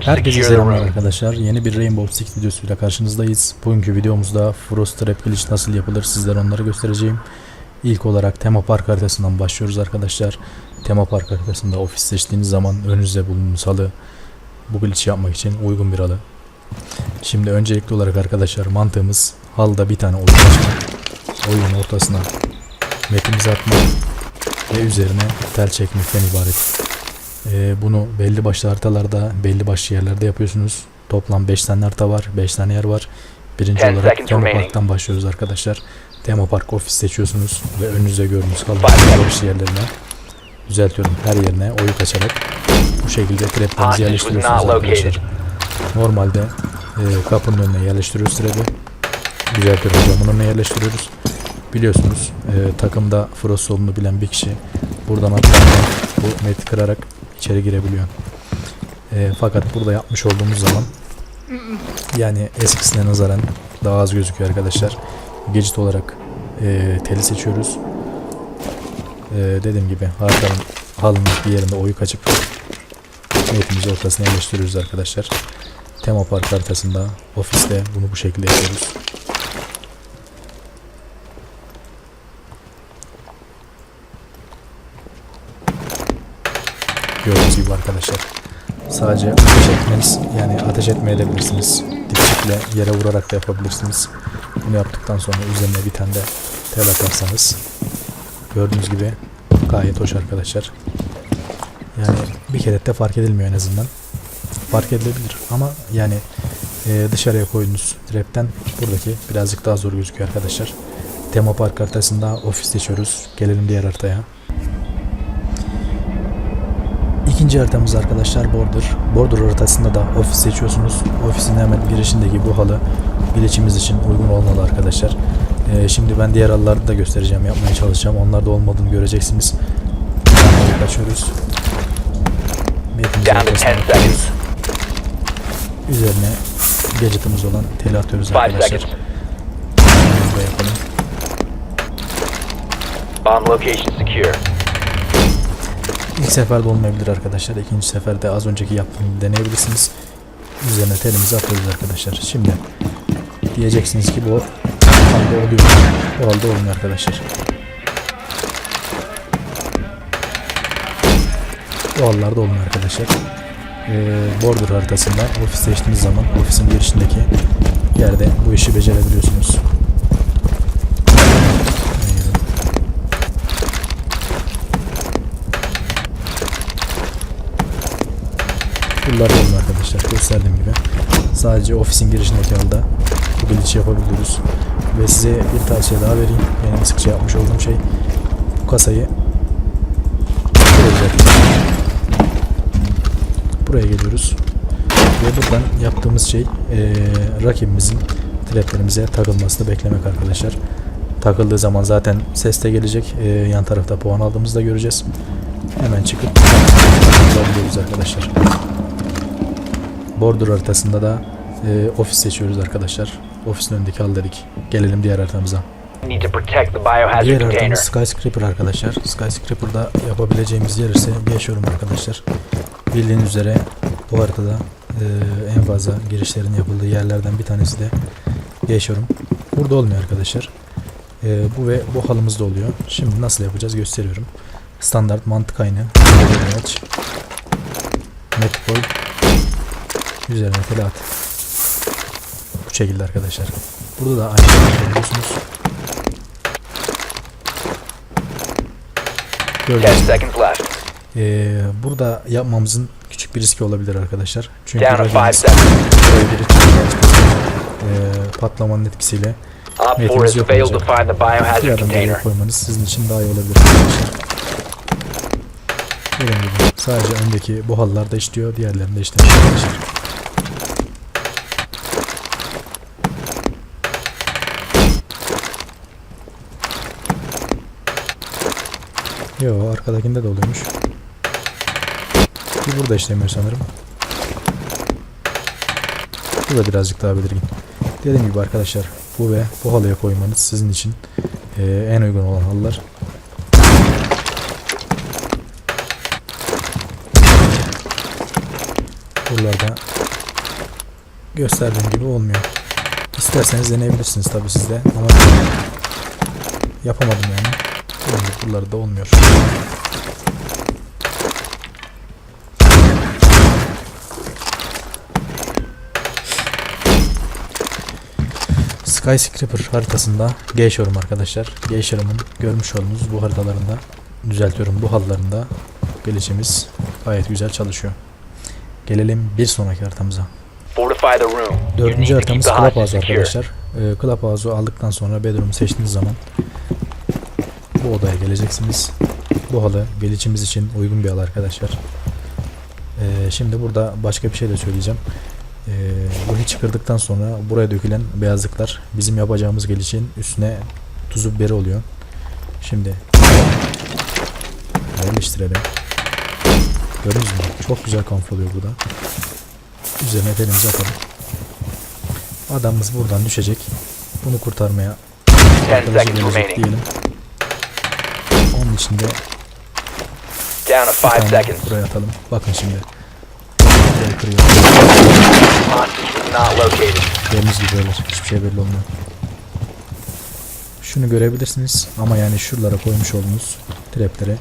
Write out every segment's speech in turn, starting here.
Herkese selamlar arkadaşlar. Yeni bir Rainbow Six videosuyla karşınızdayız. Bugünkü videomuzda Frost Trap Glitch nasıl yapılır sizlere onları göstereceğim. İlk olarak tema park haritasından başlıyoruz arkadaşlar. Tema park haritasında ofis seçtiğiniz zaman önünüzde bulunmuş halı bu glitch yapmak için uygun bir halı. Şimdi öncelikli olarak arkadaşlar mantığımız halıda bir tane oyun açmak. Oyunun ortasına metimizi atmak ve üzerine tel çekmekten ibaret. Ee, bunu belli başlı haritalarda, belli başlı yerlerde yapıyorsunuz. Toplam 5 tane harita var, 5 tane yer var. Birinci Ten olarak Tema. Park'tan başlıyoruz arkadaşlar. Tema Park ofis seçiyorsunuz ve önünüzde gördüğünüz seconds. başlı yerlerine düzeltiyorum her yerine oyu kaçarak bu şekilde traplerinizi was yerleştiriyorsunuz arkadaşlar. Normalde e, kapının önüne yerleştiriyoruz trap'i. Düzeltiyoruz camın önüne yerleştiriyoruz. Biliyorsunuz e, takımda Frost solunu bilen bir kişi buradan atlarken bu meti kırarak içeri girebiliyor. E, fakat burada yapmış olduğumuz zaman yani eskisine nazaran daha az gözüküyor arkadaşlar. Gadget olarak e, teli seçiyoruz. E, dediğim gibi haritanın halının bir yerinde oyu kaçıp metimizi ortasına yerleştiriyoruz arkadaşlar. Tema park haritasında ofiste bunu bu şekilde yapıyoruz. Gördüğünüz gibi arkadaşlar. Sadece ateş etmeniz yani ateş etmeyebilirsiniz. Dipçikle yere vurarak da yapabilirsiniz. Bunu yaptıktan sonra üzerine bir tane de tel atarsanız gördüğünüz gibi gayet hoş arkadaşlar. Yani bir kere de fark edilmiyor en azından. Fark edilebilir ama yani e, dışarıya koyduğunuz trapten buradaki birazcık daha zor gözüküyor arkadaşlar. Tema park haritasında ofis seçiyoruz. Gelelim diğer haritaya. İkinci haritamız arkadaşlar Border. Border haritasında da ofis seçiyorsunuz. Ofisin hemen girişindeki bu halı bileçimiz için uygun olmalı arkadaşlar. Ee, şimdi ben diğer halıları da göstereceğim, yapmaya çalışacağım. Onlarda olmadığını göreceksiniz. Kaçıyoruz. Metimizi Down to 10 ortasına seconds. atıyoruz. Üzerine gadgetımız olan teli atıyoruz 5 arkadaşlar. Bomb location secure. İlk seferde olmayabilir arkadaşlar. İkinci seferde az önceki yaptığımı deneyebilirsiniz. Üzerine telimizi atıyoruz arkadaşlar. Şimdi diyeceksiniz ki bu halde oluyor. Halde olmuyor arkadaşlar. Bu hallarda olmuyor arkadaşlar. Ee, border haritasında ofis seçtiğiniz zaman ofisin girişindeki yerde bu işi becerebiliyorsunuz. Bunlar olmuyor arkadaşlar gösterdiğim gibi. Sadece ofisin girişindeki halde bu glitch yapabiliyoruz. Ve size bir tavsiye daha vereyim. Benim sıkça yapmış olduğum şey bu kasayı buraya geliyoruz. Ve buradan yaptığımız şey eee rakibimizin traplerimize takılmasını beklemek arkadaşlar. Takıldığı zaman zaten ses de gelecek. Eee, yan tarafta puan aldığımızı da göreceğiz. Hemen çıkıp takılabiliyoruz arkadaşlar. Border haritasında da e, ofis seçiyoruz arkadaşlar. Ofisin önündeki hal dedik. Gelelim diğer haritamıza. Diğer haritamız Skyscraper arkadaşlar. Skyscraper'da yapabileceğimiz yer ise yaşıyorum arkadaşlar. Bildiğiniz üzere bu haritada e, en fazla girişlerin yapıldığı yerlerden bir tanesi de yaşıyorum. Burada olmuyor arkadaşlar. E, bu ve bu halımızda oluyor. Şimdi nasıl yapacağız gösteriyorum. Standart mantık aynı. Aç. Üzerine tele at. Bu şekilde arkadaşlar. Burada da aynı şekilde yapıyorsunuz. 10 Gördüğünüz. Ee, burada yapmamızın küçük bir riski olabilir arkadaşlar. Çünkü Down to 5 rakibimiz seconds. buraya biri. Ee, patlamanın etkisiyle Op 4 Niyetimiz has yok olacak. bir adım geriye koymanız sizin için daha iyi olabilir arkadaşlar. Dediğim gibi sadece öndeki bu halılarda işliyor, diğerlerinde işlemiyor arkadaşlar. Yo arkadakinde de oluyormuş. Bir burada işlemiyor sanırım. Bu da birazcık daha belirgin. Dediğim gibi arkadaşlar bu ve bu halıya koymanız sizin için eee, en uygun olan halılar. Buralarda gösterdiğim gibi olmuyor. İsterseniz deneyebilirsiniz tabi sizde ama yapamadım yani. Buralarda olmuyor. Skyscraper haritasında geçiyorum arkadaşlar. Geçiyorum'un görmüş olduğunuz bu haritalarında düzeltiyorum bu hallarında gelişimiz gayet güzel çalışıyor. Gelelim bir sonraki haritamıza. Dördüncü haritamız Clubhouse arkadaşlar. Ee, Clubhouse'u aldıktan sonra bedroom'u seçtiğiniz zaman bu odaya geleceksiniz. Bu halı gelişimiz için uygun bir halı arkadaşlar. Ee, şimdi burada başka bir şey de söyleyeceğim. Ee, bu hiç kırdıktan sonra buraya dökülen beyazlıklar bizim yapacağımız gelişin üstüne tuzu biberi oluyor. Şimdi yerleştirelim. Gördünüz mü? Çok güzel kamufle oluyor burada. Üzerine elimizi atalım. Adamımız buradan düşecek. Bunu kurtarmaya 10 arkadaşı gelecek diyelim. Onun için de Down to bir 5 tane seconds. buraya atalım. Bakın şimdi. Kırıyor. Gördüğünüz gibi böyle. Hiçbir şey belli olmuyor. Şunu görebilirsiniz ama yani şuralara koymuş olduğunuz gibi.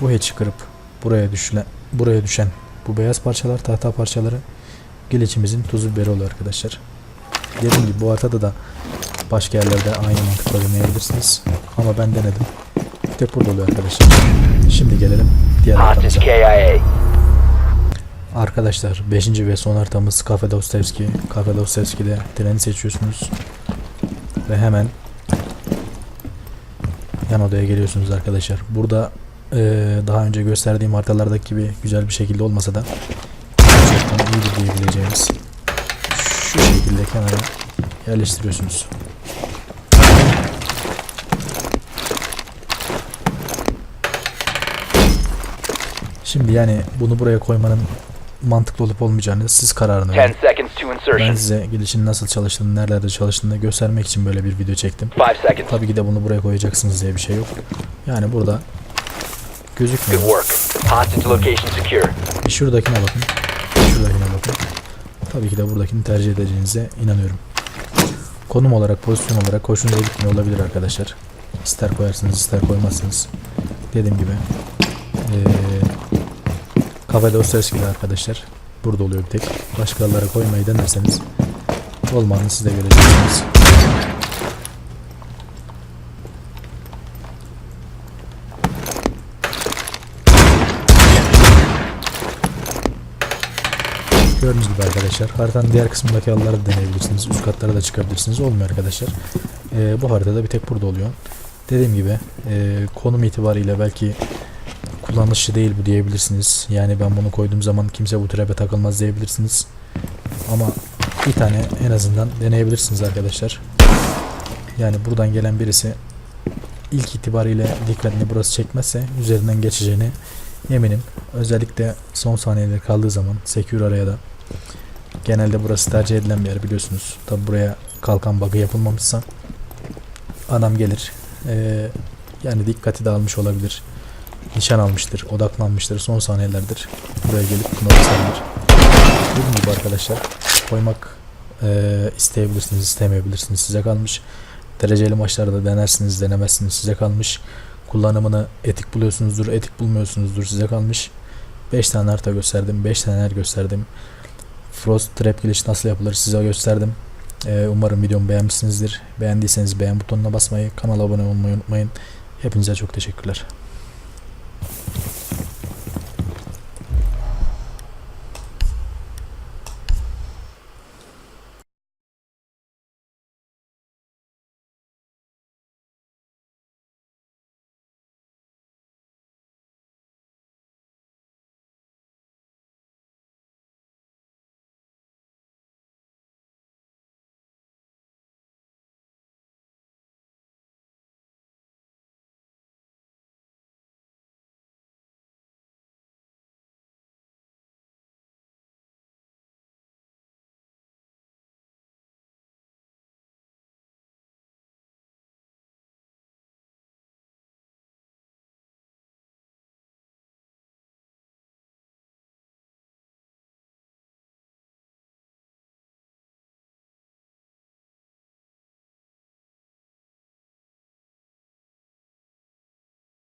Bu hatch'i kırıp buraya düşülen, buraya düşen bu beyaz parçalar, tahta parçaları gelişimizin tuzu biberi oluyor arkadaşlar. Dediğim gibi bu haritada da başka yerlerde aynı mantıkla deneyebilirsiniz. Ama ben denedim. Bir tek burada oluyor arkadaşlar. Şimdi gelelim diğer haritamıza. Arkadaşlar 5. ve son haritamız Cafe Dostoyevski. Cafe Dostoyevski'de treni seçiyorsunuz. Ve hemen yan odaya geliyorsunuz arkadaşlar. Burada eee, daha önce gösterdiğim haritalardaki gibi güzel bir şekilde olmasa da gerçekten iyidir diyebileceğimiz şu şekilde kenara yerleştiriyorsunuz. Şimdi yani bunu buraya koymanın mantıklı olup olmayacağını siz kararını 10 verin. Ben size gelişin nasıl çalıştığını, nerelerde çalıştığını göstermek için böyle bir video çektim. 5 seconds. Tabii ki de bunu buraya koyacaksınız diye bir şey yok. Yani burada Good gözükmüyor. work. Hostage location secure. Bir şuradakine bakın. Şuradakine bakın. Tabii ki de buradakini tercih edeceğinize inanıyorum. Konum olarak, pozisyon olarak hoşunuza gitmiyor olabilir arkadaşlar. İster koyarsınız, ister koymazsınız. Dediğim gibi. Ee, kafede Osterski'de arkadaşlar. Burada oluyor bir tek. Başkalarına koymayı denerseniz olmanı siz de göreceksiniz. Gördüğünüz gibi arkadaşlar haritanın diğer kısmındaki halıları da deneyebilirsiniz. Üst katlara da çıkabilirsiniz. Olmuyor arkadaşlar. Ee, bu haritada bir tek burada oluyor. Dediğim gibi e, konum itibariyle belki kullanışlı değil bu diyebilirsiniz. Yani ben bunu koyduğum zaman kimse bu trebe takılmaz diyebilirsiniz. Ama bir tane en azından deneyebilirsiniz arkadaşlar. Yani buradan gelen birisi ilk itibariyle dikkatini burası çekmezse üzerinden geçeceğini eminim. Özellikle son saniyeler kaldığı zaman Secure araya da genelde burası tercih edilen bir yer biliyorsunuz. Tabi buraya kalkan bug'ı yapılmamışsa adam gelir. Ee, yani dikkati dağılmış olabilir. Nişan almıştır, odaklanmıştır. Son saniyelerdir. Buraya gelip bunu basabilir. Dediğim gibi arkadaşlar koymak ee, isteyebilirsiniz, istemeyebilirsiniz. Size kalmış. Dereceli maçlarda denersiniz, denemezsiniz. Size kalmış. Kullanımını etik buluyorsunuzdur, etik bulmuyorsunuzdur. Size kalmış. 5 tane harita gösterdim. 5 tane yer gösterdim. Frost Trap giriş nasıl yapılır size gösterdim. Ee, umarım videomu beğenmişsinizdir. Beğendiyseniz beğen butonuna basmayı, kanala abone olmayı unutmayın. Hepinize çok teşekkürler.